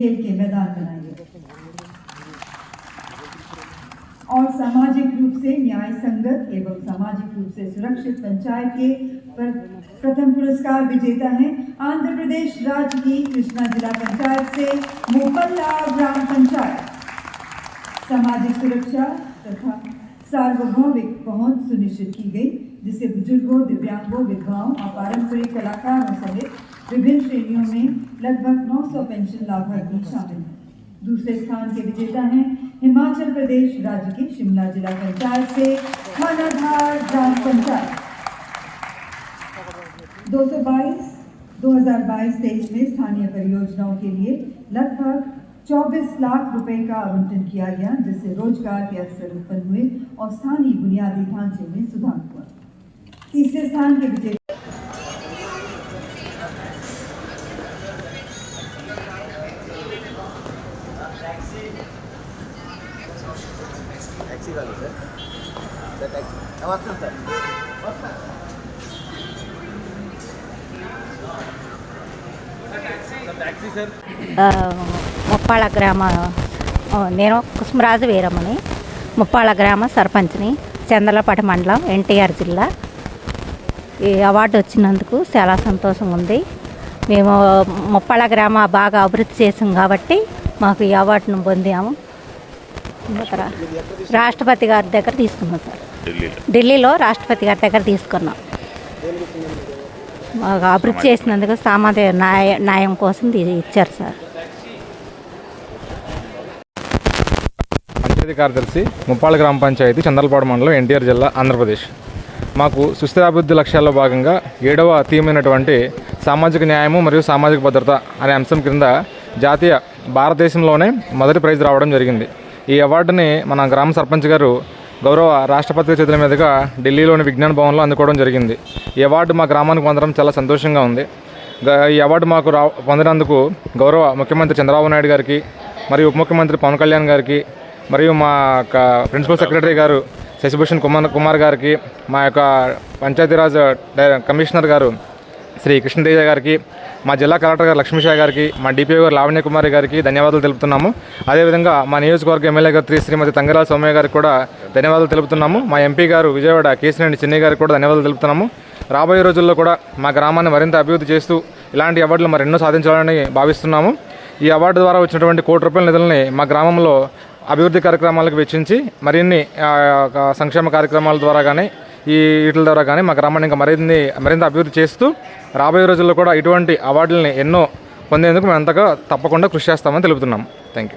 खेल के मैदान बनाएँगे और सामाजिक रूप से न्याय संगत एवं सामाजिक रूप से सुरक्षित पंचायत के प्रथम पुरस्कार विजेता हैं आंध्र प्रदेश राज्य की कृष्णा जिला पंचायत से मोपल्ला ग्राम पंचायत। सामाजिक सुरक्षा तथा सार्वभौमिक पहुँच सुनिश्चित की गई जिससे बुज़ुर्गों, दिव्यांगों, विधवाओं और पारंपरिक कलाकारों सहित विभिन्न श्रेणियों में लगभग 900 पेंशन लाभार्थी शामिल हैं। दूसरे स्थान के विजेता हैं हिमाचल प्रदेश राज्य के शिमला जिला पंचायत से खानाधार ग्राम पंचायत। 222 2022-23 में स्थानीय परियोजनाओं के लिए लगभग 24 लाख रुपए का आवंटन किया गया जिससे रोज़गार के अवसर उत्पन्न हुए और स्थानीय बुनियादी ढांचे में सुधार हुआ। तीसरे स्थान के विजय टैक्सी सर ముప్పాళ్ళ గ్రామ నేను కుసుమరాజు వీరమ్మని ముప్పాళ్ళ గ్రామ సర్పంచ్ని చంద్రలపాటి మండలం ఎన్టీఆర్ జిల్లా. ఈ అవార్డు వచ్చినందుకు చాలా సంతోషం ఉంది. మేము ముప్పాళ్ళ గ్రామ బాగా అభివృద్ధి చేసాం కాబట్టి మాకు ఈ అవార్డును పొందాము. రాష్ట్రపతి గారి దగ్గర తీసుకున్నాం సార్. ఢిల్లీలో. రాష్ట్రపతి గారి దగ్గర తీసుకున్నాం. మాకు అభివృద్ధి చేసినందుకు సామాజిక న్యాయ న్యాయం కోసం ఇచ్చారు సార్. పంచాయతీ కార్యదర్శి ముప్పాళ్ళ గ్రామ పంచాయతీ చందలపాడు మండలం ఎన్టీఆర్ జిల్లా ఆంధ్రప్రదేశ్. మాకు సుస్థిరాభివృద్ధి లక్ష్యాల్లో భాగంగా ఏడవ థీమ్ సామాజిక న్యాయము మరియు సామాజిక భద్రత అనే అంశం క్రింద జాతీయ భారతదేశంలోనే మొదటి ప్రైజ్ రావడం జరిగింది. ఈ అవార్డుని మన గ్రామ సర్పంచ్ గారు గౌరవ రాష్ట్రపతి చేతుల మీదుగా ఢిల్లీలోని విజ్ఞాన భవన్లో అందుకోవడం జరిగింది. ఈ అవార్డు మా గ్రామానికి పొందడం చాలా సంతోషంగా ఉంది. ఈ అవార్డు మాకు రా పొందినందుకు గౌరవ ముఖ్యమంత్రి చంద్రబాబు నాయుడు గారికి మరియు ఉప ముఖ్యమంత్రి పవన్ కళ్యాణ్ గారికి మరియు మా యొక్క ప్రిన్సిపల్ సెక్రటరీ గారు శశిభూషణ్ కుమార్ కుమార్ గారికి మా యొక్క పంచాయతీరాజ్ డై- కమిషనర్ గారు శ్రీ కృష్ణతేజ గారికి మా జిల్లా కలెక్టర్ గారు లక్ష్మీషా గారికి మా డిపిఓ గారు లావణ్య కుమారి గారికి ధన్యవాదాలు తెలుపుతున్నాము. అదేవిధంగా మా నియోజకవర్గ ఎమ్మెల్యే గారు శ్రీమతి తంగరాజ సౌమ్య గారికి కూడా ధన్యవాదాలు తెలుపుతున్నాము. మా ఎంపీ గారు విజయవాడ కేసినేని చిన్నయ్య గారికి కూడా ధన్యవాదాలు తెలుపుతున్నాము. రాబోయే రోజుల్లో కూడా మా గ్రామాన్ని మరింత అభివృద్ధి చేస్తూ ఇలాంటి అవార్డులు మరెన్నో సాధించాలని భావిస్తున్నాము. ఈ అవార్డు ద్వారా వచ్చినటువంటి కోటి రూపాయల నిధులని మా గ్రామంలో అభివృద్ధి కార్యక్రమాలకు వెచ్చించి మరిన్ని సంక్షేమ కార్యక్రమాల ద్వారా కానీ ఈ వీటి ద్వారా కానీ మా గ్రామాన్ని ఇంకా మరిన్ని మరింత అభివృద్ధి చేస్తూ రాబోయే రోజుల్లో కూడా ఇటువంటి అవార్డులని ఎన్నో పొందేందుకు మేము అంతగా తప్పకుండా కృషి చేస్తామని తెలుపుతున్నాం. Thank you